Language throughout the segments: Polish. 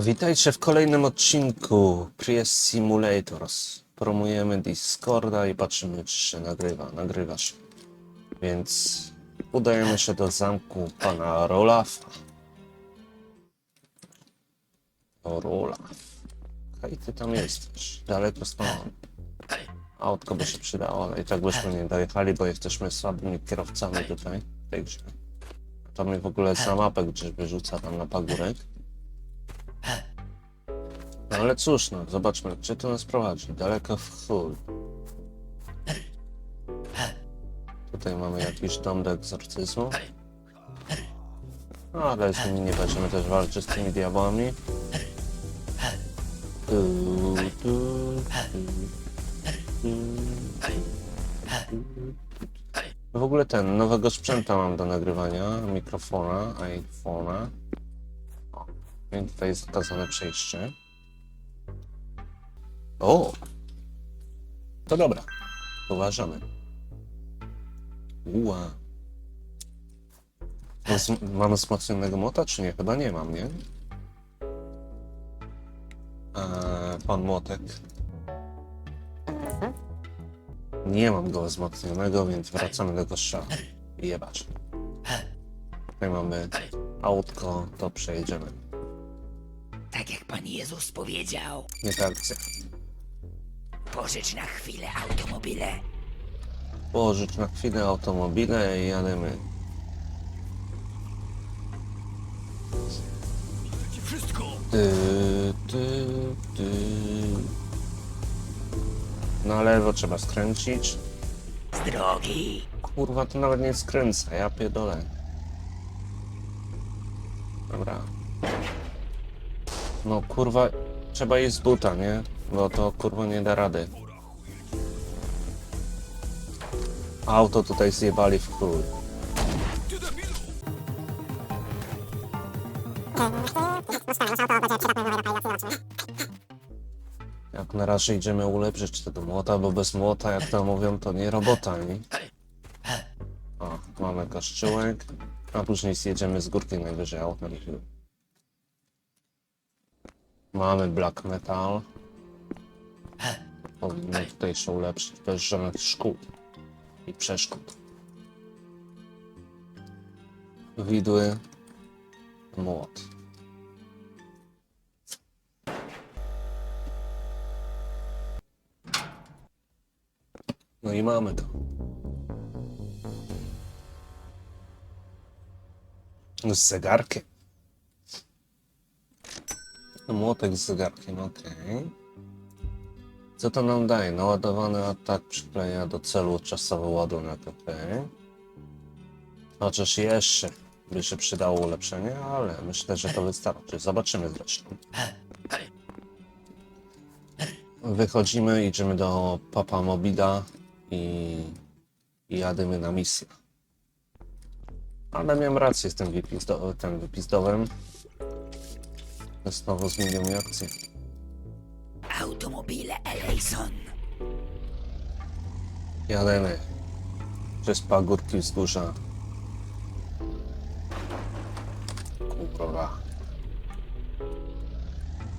Witajcie w kolejnym odcinku Priest Simulators. Promujemy Discorda i patrzymy, czy się nagrywa. Nagrywa się. Więc udajemy się do zamku pana Rolafa. O, Rolaf. Hej, ty tam jesteś. Daleko stąd. Autko by się przydało, ale i tak byśmy nie dojechali, bo jesteśmy słabymi kierowcami tutaj grze. To mnie w ogóle za mapę gdzieś wyrzuca tam na pagórek. No ale cóż, no, zobaczmy, gdzie to nas prowadzi. Daleko w chuj. Tutaj mamy jakiś dom do egzorcyzmu. No, ale z nimi nie będziemy też walczyć z tymi diabłami. W ogóle ten, nowego sprzęta mam do nagrywania, mikrofona, iPhone'a. Więc tutaj jest zakazane przejście. O! To dobra. Uważamy. Ua. Wz- Mam wzmocnionego młota, czy nie? Chyba nie mam, nie? Eee, pan młotek. Nie mam go wzmocnionego, więc wracamy do kościoła. Jebacz. Tutaj mamy autko, to przejedziemy. Tak jak Pan Jezus powiedział, Nie tak akcja. Pożycz na chwilę automobile. Pożycz na chwilę automobile i jademy. Ty, ty, ty. Na lewo trzeba skręcić. Z drogi. Kurwa, to nawet nie skręca, ja pierdolę. Dobra. No kurwa, trzeba iść z buta, nie? Bo to kurwa nie da rady. Auto tutaj zjebali w chuj. Jak na razie idziemy ulepszyć tego młota, bo bez młota, jak to mówią, to nie robota, nie? O, mamy kościółek, a później zjedziemy z górki najwyżej autem. Mamy black metal. Powinno tutaj się ulepszyć bez żadnych szkód i przeszkód. Widły, młot. No i mamy to. Z zegarkiem. No, Młotek z zegarkiem, okej. Co to nam daje? Naładowany atak przykleja do celu czasowy ładunek, okej. Chociaż jeszcze by się przydało ulepszenie, ale myślę, że to wystarczy. Zobaczymy zresztą. Wychodzimy, idziemy do Papa Mobila i, i na misję. Ale miałem rację z tym, wypizdo, tym wypizdowym. Znowu zmienił mi akcję. Automobile Elejson. Jademy przez pagórki wzgórza. Kurwa.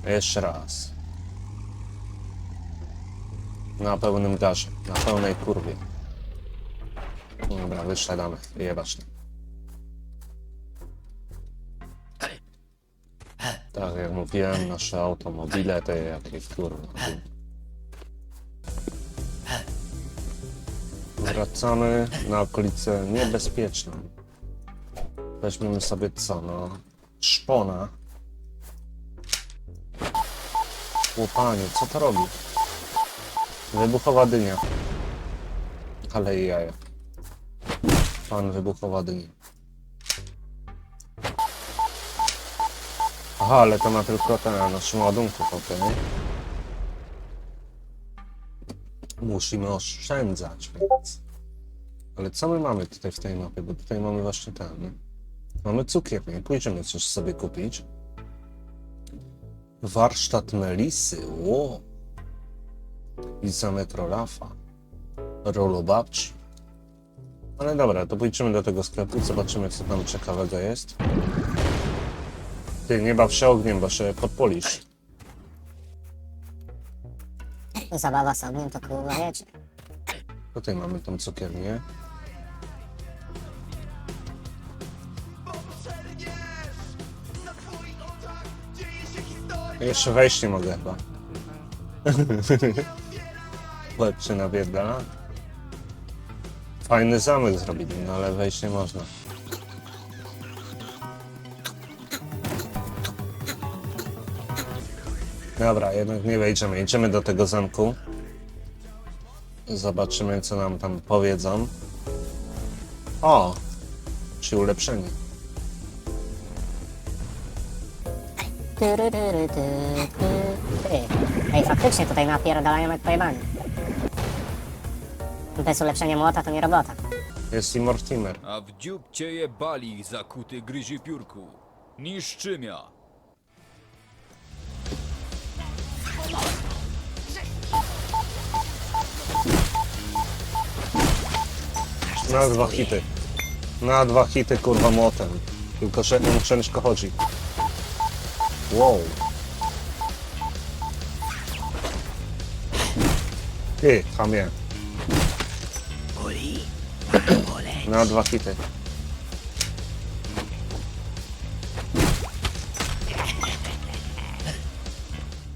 Jeszcze raz. Na pełnym gazie, na pełnej kurwie. Dobra, wyszedamy. Jebać. Tak, jak mówiłem, nasze automobile to jakieś kurwa. Wracamy na okolicę niebezpieczną. Weźmiemy sobie co, no? Szpona. Łopanie, co to robi? Wybuchowa dynia. Ale i jaja. Pan wybuchowa dynia. Aha, ale to ma tylko ten na naszym ładunku, okej. Musimy oszczędzać, więc. Ale co my mamy tutaj w tej mapie? Bo tutaj mamy właśnie ten. Mamy cukier, nie? Pójdziemy coś sobie kupić. Warsztat Melisy, ło. I zamek Rolafa. Rolo babci. Ale dobra, to pójdziemy do tego sklepu, zobaczymy co tam ciekawego jest. Ty nie baw się ogniem, bo się podpolisz. Zabawa z ogniem to kurwa wiecie. Tutaj mamy tą cukiernię. Jeszcze wejść nie mogę chyba. Łeb się nawiedla. Fajny zamek zrobili, no ale wejść nie można. Dobra, jednak nie wejdziemy. Idziemy do tego zamku. Zobaczymy, co nam tam powiedzą. O! Czy ulepszenie. Tyry, tyry, ty, ty, ty. Ej, faktycznie tutaj napierdalają jak pojebani. Bez ulepszenia młota to nie robota. Jest i Mortimer. A w dziób cię jebali zakuty gryzi piórku. Niszczymia. Na dwa hity. Na dwa hity, kurwa, młotem. Tylko, że on ciężko chodzi. Wow. Ty, chamie. Na dwa hity.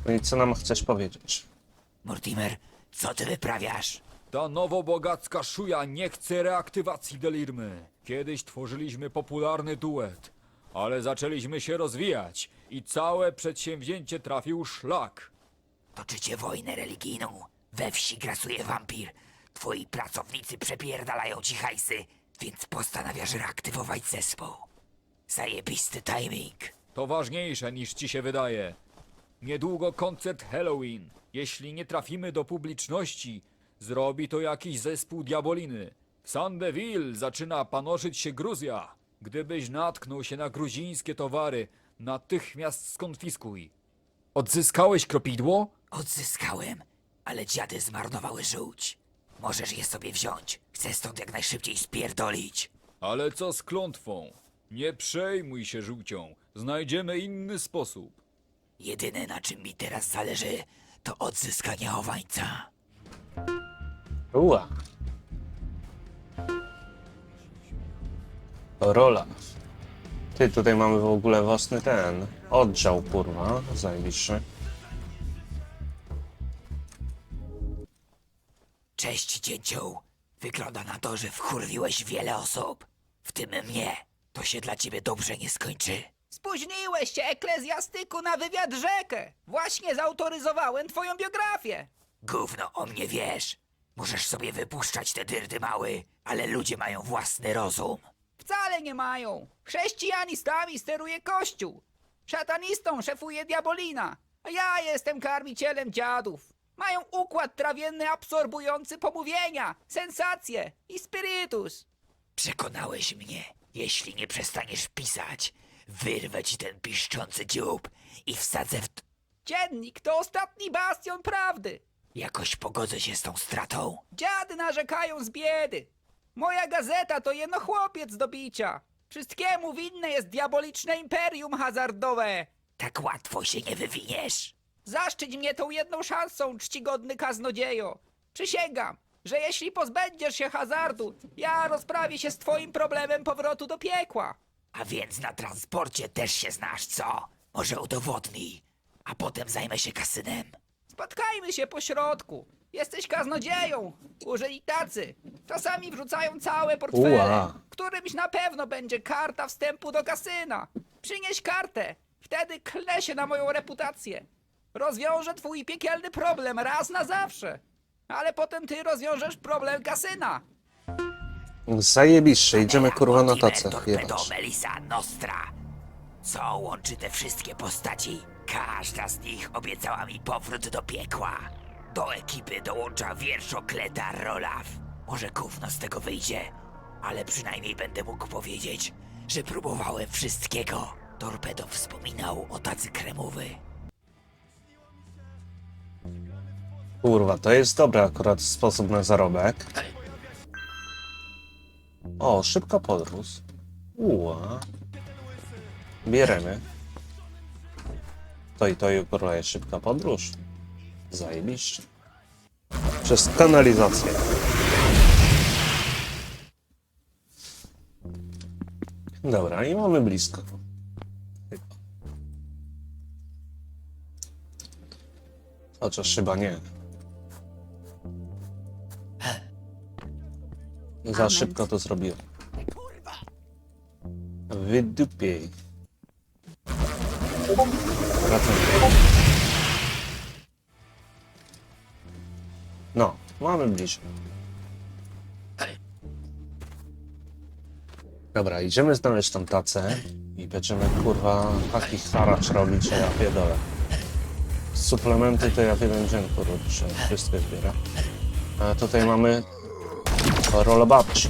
No i co nam chcesz powiedzieć? Mortimer, co ty wyprawiasz? Ta nowobogacka szuja nie chce reaktywacji Delirmy. Kiedyś tworzyliśmy popularny duet, ale zaczęliśmy się rozwijać i całe przedsięwzięcie trafił szlak. Toczycie wojnę religijną. We wsi grasuje wampir. Twoi pracownicy przepierdalają ci hajsy, więc postanawiasz reaktywować zespół. Zajebisty timing. To ważniejsze niż ci się wydaje. Niedługo koncert Halloween. Jeśli nie trafimy do publiczności, zrobi to jakiś zespół diaboliny. W Sandeville zaczyna panoszyć się Gruzja. Gdybyś natknął się na gruzińskie towary, natychmiast skonfiskuj. Odzyskałeś kropidło? Odzyskałem, ale dziady zmarnowały żółć. Możesz je sobie wziąć. Chcę stąd jak najszybciej spierdolić. Ale co z klątwą? Nie przejmuj się żółcią. Znajdziemy inny sposób. Jedyne na czym mi teraz zależy, to odzyskanie chowańca. Ua. Rola. Ty, tutaj mamy w ogóle własny ten oddział, kurwa, zajebiście. Cześć, dzięcioł. Wygląda na to, że wkurwiłeś wiele osób, w tym mnie. To się dla ciebie dobrze nie skończy. Spóźniłeś się, eklezjastyku, na wywiad rzekę. Właśnie zautoryzowałem twoją biografię. Gówno o mnie wiesz. Możesz sobie wypuszczać te dyrdy mały, ale ludzie mają własny rozum. Wcale nie mają. Chrześcijanistami steruje Kościół. Szatanistą szefuje diabolina. A ja jestem karmicielem dziadów. Mają układ trawienny absorbujący pomówienia, sensacje i spirytus. Przekonałeś mnie. Jeśli nie przestaniesz pisać, wyrwę ci ten piszczący dziób i wsadzę w... Dziennik to ostatni bastion prawdy. Jakoś pogodzę się z tą stratą. Dziady narzekają z biedy. Moja gazeta to jeno chłopiec do bicia. Wszystkiemu winne jest diaboliczne imperium hazardowe. Tak łatwo się nie wywiniesz. Zaszczyć mnie tą jedną szansą, czcigodny kaznodziejo. Przysięgam, że jeśli pozbędziesz się hazardu, ja rozprawię się z twoim problemem powrotu do piekła. A więc na transporcie też się znasz, co? Może udowodnij, a potem zajmę się kasynem. Spotkajmy się po środku. Jesteś kaznodzieją. Użyj tacy. Czasami wrzucają całe portfele. Ua. Którymś na pewno będzie karta wstępu do kasyna. Przynieś kartę. Wtedy klnę się na moją reputację. Rozwiążę twój piekielny problem raz na zawsze. Ale potem ty rozwiążesz problem kasyna. Zajebiście, idziemy kurwa na tacę. Torpedo, Jebać. Melisa, Nostra. Co łączy te wszystkie postaci? Każda z nich obiecała mi powrót do piekła. Do ekipy dołącza wierszokleta Rolaf. Może gówno z tego wyjdzie, ale przynajmniej będę mógł powiedzieć, że próbowałem wszystkiego. Torpedo wspominał o tacy kremowy. Kurwa, to jest dobry akurat sposób na zarobek. O, szybka podróż. Ua. Bierzemy. To i to i kurwa jest szybka podróż. Zajebiście. Przez kanalizację. Dobra, i mamy blisko. Chociaż chyba nie. Za szybko to zrobiłem. Wydupiej. Wracam. No, mamy bliżej. Dobra, idziemy znaleźć tą tacę i będziemy kurwa taki haracz robić, że ja pierdolę. Suplementy to ja w jeden dzień kurwa wszystkie zbiera. A tutaj mamy rolę babci.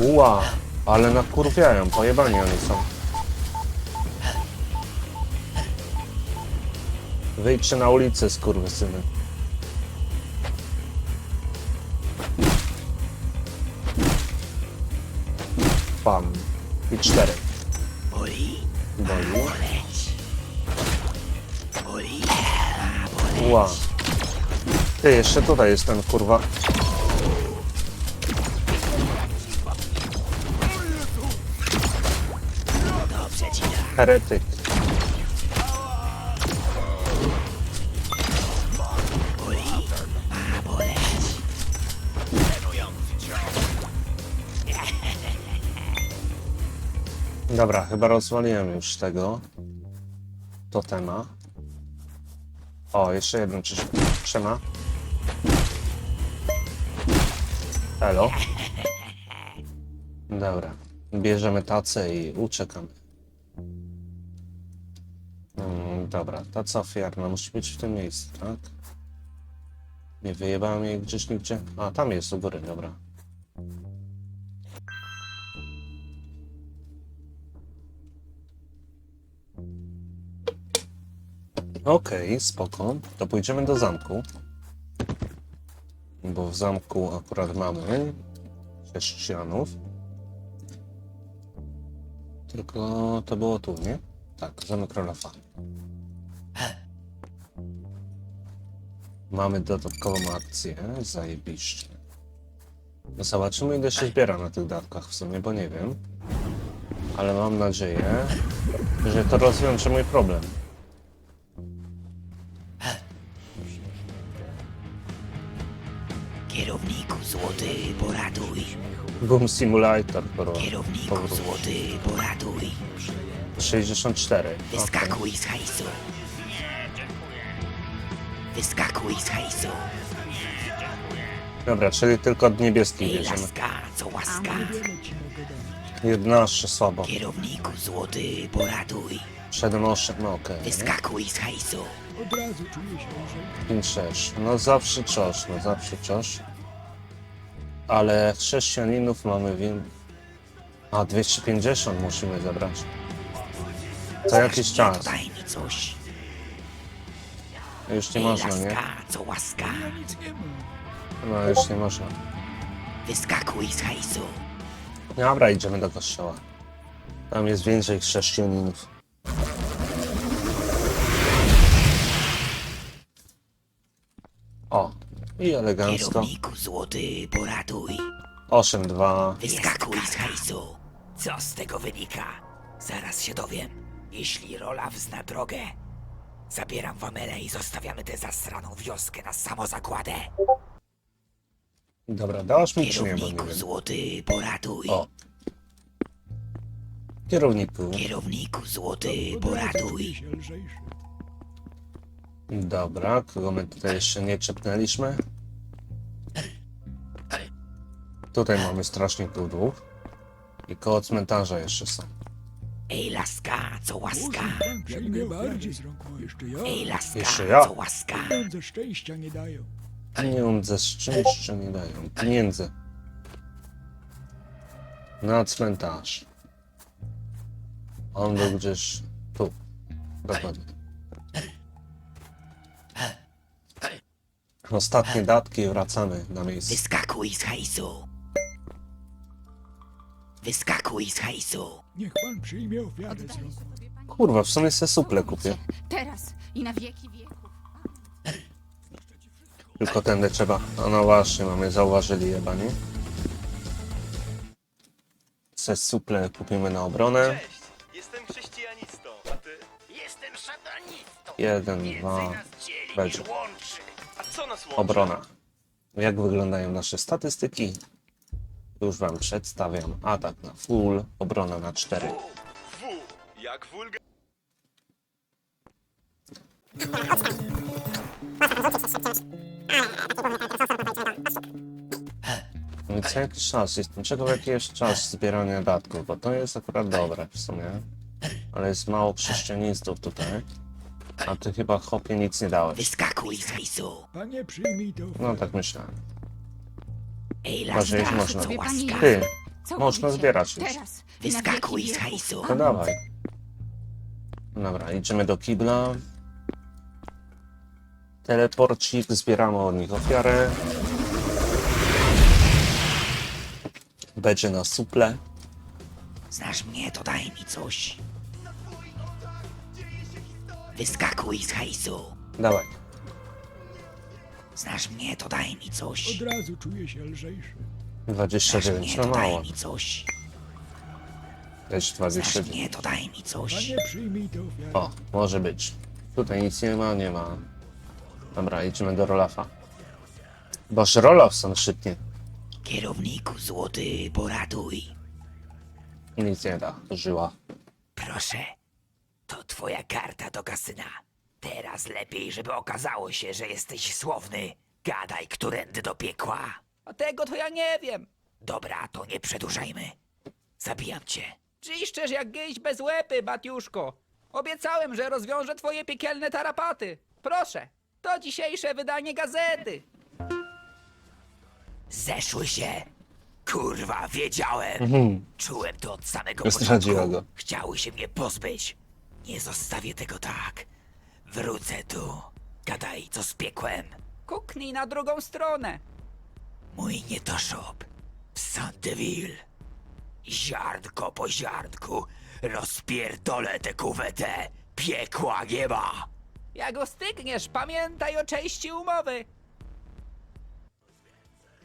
Ła, ale nakurwiają, pojebani oni są. Wyjdźcie na ulicę, skurwysyny. Pam. I cztery. Boli, Boli. Boli, Ła. Ty, jeszcze tutaj jest ten kurwa. Heretyk. Dobra, chyba rozwaliłem już tego totema. O, jeszcze jeden czy trzyma. Elo. Dobra, bierzemy tacę i uciekamy. Mm, dobra, taca ofiarna musi być w tym miejscu, tak? Nie wyjebałem jej gdzieś nigdzie? A, tam jest u góry, dobra. Okej, spoko. To pójdziemy do zamku. Bo w zamku akurat mamy chrześcijanów. Tylko to było tu, nie? Tak, zamek Rolafa. Mamy dodatkową akcję, zajebiście. No zobaczymy ile się zbiera na tych datkach w sumie, bo nie wiem. Ale mam nadzieję, że to rozwiąże mój problem. Boom Simulator, kurwa. Kierowniku Powrót. złoty, poratuj. 64. okej. Wyskakuj z hajsu. Wyskakuj z hajsu. Dobra, czyli tylko od niebieskich Ej, bierzemy. laska, co łaska. 11 słabo. Kierowniku złoty, poratuj. 7, 8, no okej. Wyskakuj z hajsu. 5, 6. No zawsze coś, no zawsze coś. Ale chrześcijaninów mamy wiem. A 250 musimy zebrać. Co jakiś czas. Daj mi coś. Już nie Ej, można, nie? laska, co łaska. No już nie można. Wyskakuj z hajsu. Dobra, idziemy do kościoła. Tam jest więcej chrześcijaninów. O, i elegancko. Kierowniku złoty, poratuj. 8, 2. Wyskakuj z hajsu. Co z tego wynika? Zaraz się dowiem. Jeśli Rolaf zna drogę, zabieram Wamelę i zostawiamy tę zasraną wioskę na samozagładę. Dobra, dałaś mi czy nie, bo nie Kierowniku wiem. złoty, poratuj. O. Kierowniku. Kierowniku złoty, poratuj. Dobra, kogo my tutaj jeszcze nie czepnęliśmy? Tutaj mamy strasznie dudów. I koło cmentarza jeszcze są. Ej, laska, co łaska. Jak najbardziej. Jeszcze ja. Ej, laska, Jeszcze ja. co łaska. Pieniądze szczęścia nie dają. Pieniądze szczęścia nie dają. Pieniędzy. Na cmentarz. On był gdzieś tu. Dokładnie. Ostatnie datki i wracamy na miejsce. Wyskakuj z hajsu. Wyskakuj z hajsu. Niech pan przyjmie ofiarę z rąk. Kurwa, w sumie se suple kupię. Teraz i na wieki wieków. Tylko tędy trzeba. A no właśnie, mamy zauważyli jebani. Se suple kupimy na obronę. Cześć, jestem chrześcijanistą, a ty? Jestem szatanistą. Jeden, Więcej dwa, nas dzieli niż łączy? Obrona. Jak wyglądają nasze statystyki? Już wam przedstawiam. Atak na full, obrona na 4. W, jak wulga... No i co jakiś czas jest. Czego jakiś czas zbierania datków, bo to jest akurat dobre w sumie. Ale jest mało chrześcijanistów tutaj. A ty chyba chłopie nic nie dałeś. Wyskakuj z hajsu. Panie, przyjmij to. No tak myślałem. Ej, Może jeść lastra, można. co Wie pani- łaska. Ty, Co Można zbierać już. Teraz na Wyskakuj wieki z wieków. hajsu. to dawaj. Dobra, idziemy do kibla. Teleporcik, zbieramy od nich ofiarę. Będzie na suple. Znasz mnie, to daj mi coś. Wyskakuj z hajsu. Dawaj. Znasz mnie, to daj mi coś. Od razu czuję się lżejszy. Znasz 29, mnie, no to daj mało. mi coś. Też Znasz 29. mnie, to daj mi coś. Panie, przyjmij tę ofiarę. O, może być. Tutaj nic nie ma, nie ma. Dobra, idziemy do Rolafa. Boż Rolafson szybnie. Kierowniku złoty, poratuj. Nic nie da, żyła. Proszę, to twoja karta do kasyna. Teraz lepiej, żeby okazało się, że jesteś słowny. Gadaj, którędy do piekła. A tego to ja nie wiem. Dobra, to nie przedłużajmy. Zabijam cię. Czyszczesz jak gęś bez łepy, Batiuszko. Obiecałem, że rozwiążę twoje piekielne tarapaty. Proszę, to dzisiejsze wydanie gazety. Zeszły się. Kurwa, wiedziałem. Czułem to od samego początku. go. Chciały się mnie pozbyć. Nie zostawię tego tak. Wrócę tu. Gadaj, co z piekłem. Kuknij na drugą stronę. Mój nietoszop. Sandeville. Ziarnko po ziarnku. Rozpierdolę tę kuwetę. Piekła nie ma. Jak go stykniesz, pamiętaj o części umowy.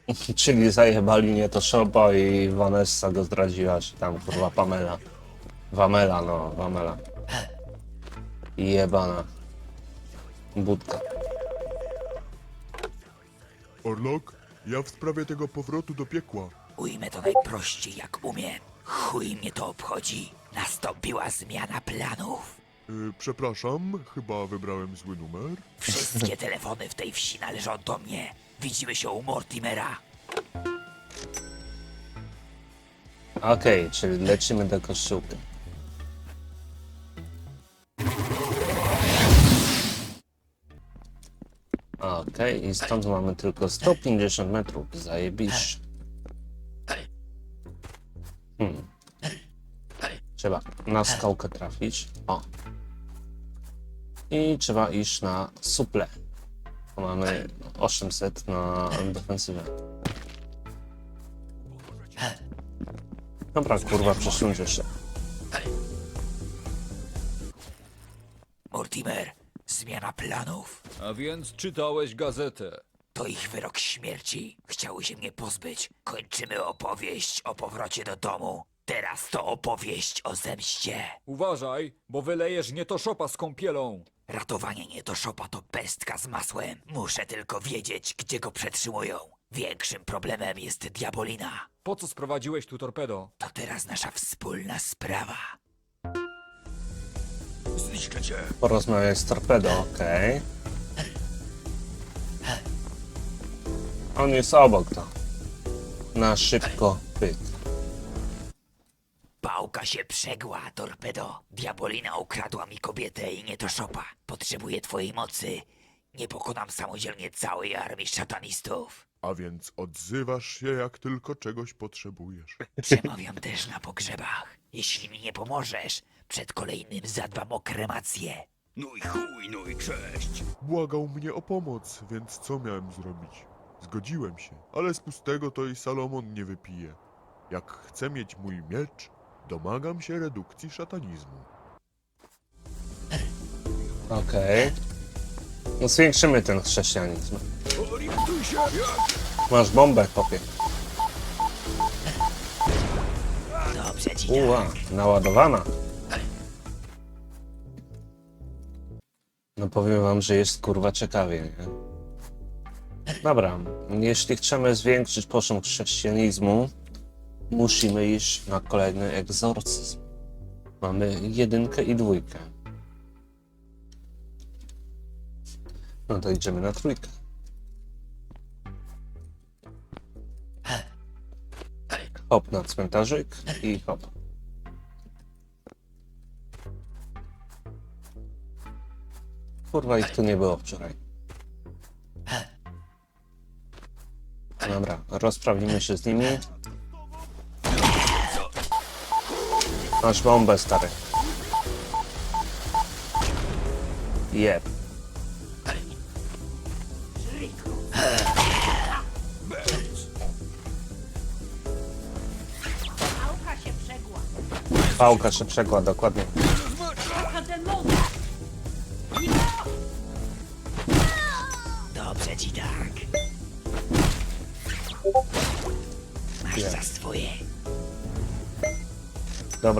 Czyli zajebali nie to Shopa i Vanessa go zdradziła, czy tam kurwa Pamela. Wamela, no, Wamela. Jebana. Budka. Orlok, ja w sprawie tego powrotu do piekła. Ujmę to najprościej jak umiem. Chuj mnie to obchodzi. Nastąpiła zmiana planów. Yy, przepraszam, chyba wybrałem zły numer. Wszystkie telefony w tej wsi należą do mnie. Widzimy się u Mortimera. Okej, czyli lecimy do kościółka. Okej, i stąd mamy tylko 150 metrów. Zajebisz. Hmm. Trzeba na skałkę trafić. O. I trzeba iść na suple. Mamy 800 na defensywę. Dobra, kurwa, przesuńcie się. A więc czytałeś gazetę. To ich wyrok śmierci. Chciały się mnie pozbyć. Kończymy opowieść o powrocie do domu. Teraz to opowieść o zemście. Uważaj, bo wylejesz nietoszopa z kąpielą. Ratowanie nietoszopa to pestka z masłem. Muszę tylko wiedzieć, gdzie go przetrzymują. Większym problemem jest diabolina. Po co sprowadziłeś tu torpedo? To teraz nasza wspólna sprawa. Porozmawiaj z torpedo, okej. On jest obok to. Na szybko pyk. Pałka się przegła, torpedo. Diabolina ukradła mi kobietę i nie to szopa. Potrzebuję twojej mocy. Nie pokonam samodzielnie całej armii szatanistów. A więc odzywasz się, jak tylko czegoś potrzebujesz. Przemawiam też na pogrzebach. Jeśli mi nie pomożesz, przed kolejnym zadbam o kremację. No i chuj, no i cześć. Błagał mnie o pomoc, więc co miałem zrobić? Zgodziłem się, ale z pustego to i Salomon nie wypije. Jak chce mieć mój miecz, Domagam się redukcji szatanizmu. Okej. No zwiększymy ten chrześcijanizm. Orientuj się, jak Masz bombę. Dobrze ci Uła, naładowana. No powiem wam, że jest kurwa ciekawie, nie? Dobra, jeśli chcemy zwiększyć poziom chrześcijanizmu, musimy iść na kolejny egzorcyzm. Mamy jedynkę i dwójkę. No to idziemy na trójkę. Hop na cmentarzyk i hop. Kurwa, ich tu nie było wczoraj. Dobra, rozprawimy się z nimi. Masz bombę, stary. Jeb. Pałka się przegła, dokładnie.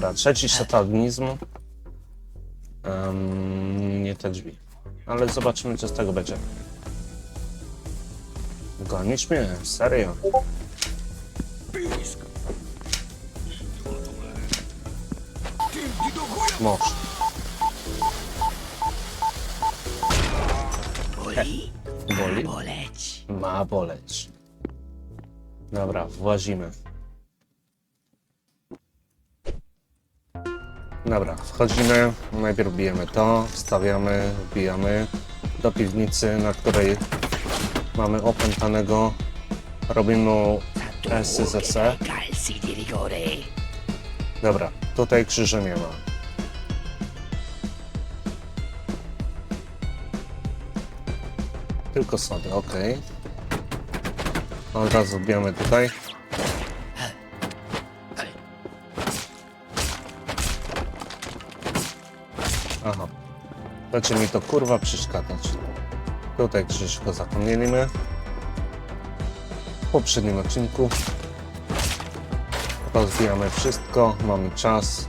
Dobra, trzeci satanizm. Em, nie te drzwi. Ale zobaczymy, co z tego będzie. Gonisz mnie? Serio? Może. Boli? Boli? Boleć. Ma boleć. Dobra, włazimy. Dobra, wchodzimy. Najpierw bijemy to, wstawiamy, wbijamy do piwnicy, na której mamy opętanego. Robimy SSS. Dobra, tutaj krzyża nie ma. Tylko sody, ok. Od razu wbijamy tutaj. Będzie mi to kurwa przeszkadzać. Tutaj krzyż go zapomnieliśmy. W poprzednim odcinku Rozwijamy wszystko, mamy czas.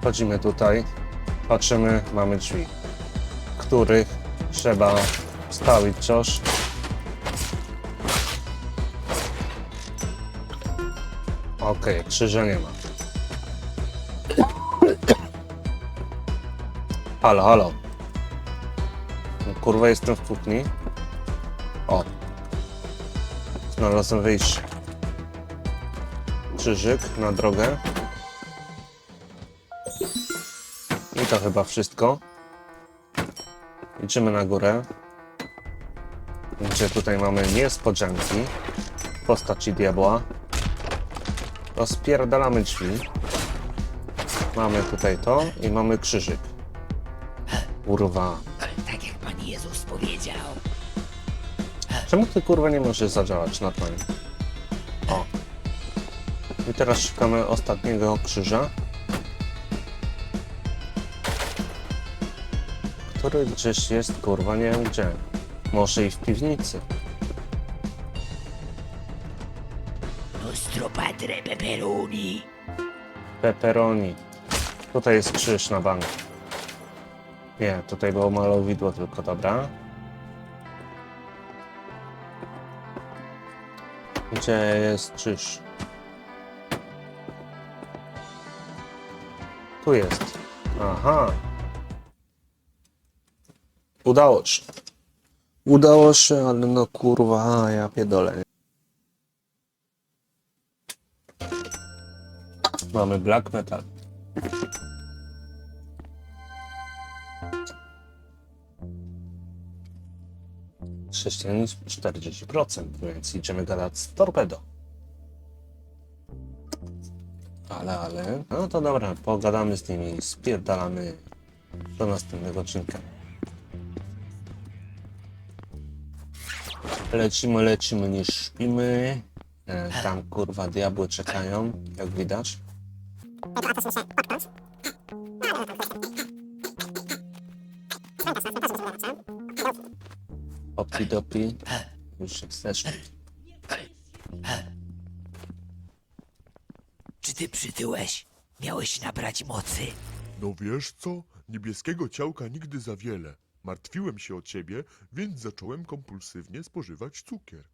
Wchodzimy tutaj, patrzymy, mamy drzwi, których trzeba stawić coś. Okej, krzyża nie ma. Halo, halo. No, kurwa, jestem w kuchni. O. Znalazłem wyjście krzyżyk na drogę. I to chyba wszystko. Idziemy na górę. Gdzie tutaj mamy niespodzianki postaci diabła. Rozpierdalamy drzwi. Mamy tutaj to i mamy krzyżyk. Kurwa. Tak jak Pan Jezus powiedział. Czemu ty kurwa nie możesz zadziałać na to? O. I teraz szukamy ostatniego krzyża. Który gdzieś jest, kurwa, nie wiem gdzie. Może i w piwnicy. Nostro padre Peperoni. Pepperoni. Tutaj jest krzyż na bank. Nie, tutaj było malowidło tylko, dobra. Gdzie jest krzyż? Tu jest. Aha. Udało się. Udało się, ale no kurwa, ja pierdolę. Mamy black metal. Chrześcijanizm 40%, więc idziemy gadać z torpedo. Ale, ale, no to dobra, pogadamy z nimi, spierdalamy do następnego odcinka. Lecimy, lecimy, nie śpimy. E, tam kurwa diabły czekają, jak widać. Okidopi. Już jesteśmy. Czy ty przytyłeś? Miałeś nabrać mocy. No wiesz co? Niebieskiego ciałka nigdy za wiele. Martwiłem się o ciebie, więc zacząłem kompulsywnie spożywać cukier.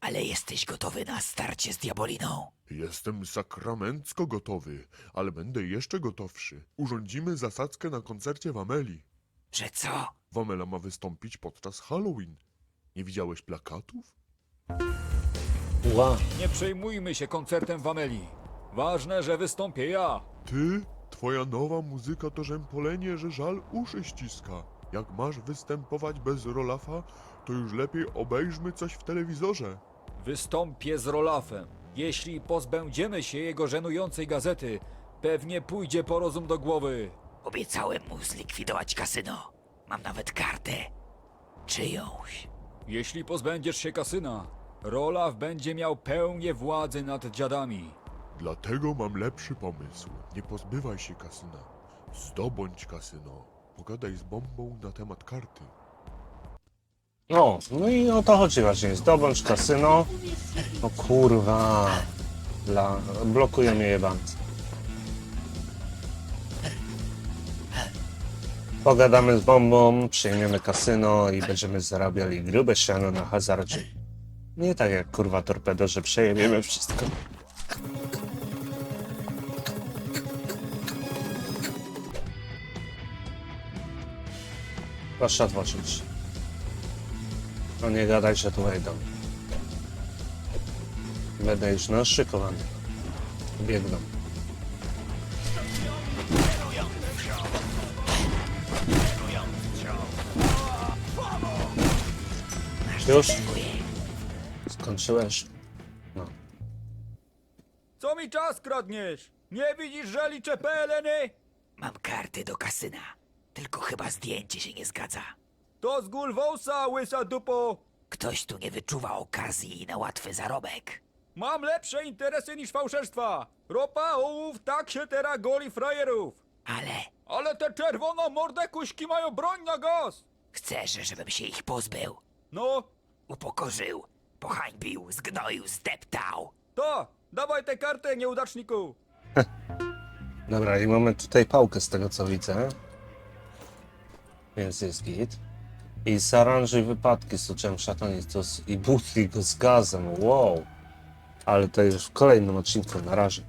Ale jesteś gotowy na starcie z diaboliną. Jestem sakramencko gotowy, ale będę jeszcze gotowszy. Urządzimy zasadzkę na koncercie w Ameli. Że co? Wamela ma wystąpić podczas Halloween. Nie widziałeś plakatów? Ła. Nie przejmujmy się koncertem w Ameli. Ważne, że wystąpię ja. Ty? Twoja nowa muzyka to rzępolenie, że żal uszy ściska. Jak masz występować bez Rolafa, to już lepiej obejrzmy coś w telewizorze. Wystąpię z Rolafem. Jeśli pozbędziemy się jego żenującej gazety, pewnie pójdzie po rozum do głowy. Obiecałem mu zlikwidować kasyno. Mam nawet kartę. Czyjąś. Jeśli pozbędziesz się kasyna, Rolaf będzie miał pełnię władzy nad dziadami. Dlatego mam lepszy pomysł. Nie pozbywaj się kasyna. Zdobądź kasyno. Pogadaj z bombą na temat karty. No, no i o to chodzi właśnie. Zdobądź kasyno. O kurwa. Dla... Blokuje mnie jebanc. Pogadamy z bombą, przyjmiemy kasyno i będziemy zarabiali grube siano na hazardzie. Nie tak jak kurwa torpedo, że przejebiemy wszystko. Proszę otworzyć. No nie gadaj, że tu wejdą. Będę już naszykowany. Biegną. Już? Skończyłeś? No. Co mi czas kradniesz? Nie widzisz, że liczę PLN-y? Mam karty do kasyna. Tylko chyba zdjęcie się nie zgadza. To z Gulwousa, łysa dupo! Ktoś tu nie wyczuwa okazji na łatwy zarobek. Mam lepsze interesy niż fałszerstwa! Ropa, ołów, tak się teraz goli frajerów! Ale Ale te czerwono morde kuśki mają broń na gaz! chcesz, żebym się ich pozbył. No, Upokorzył, pohańbił, zgnoił, zdeptał. to, dawaj tę kartę, nieudaczniku! Dobra, i mamy tutaj pałkę z tego co widzę. Więc jest git. I zaranżuj wypadki z uczelni szatanistów i butli go z gazem. Wow. Ale to już w kolejnym odcinku. Na razie.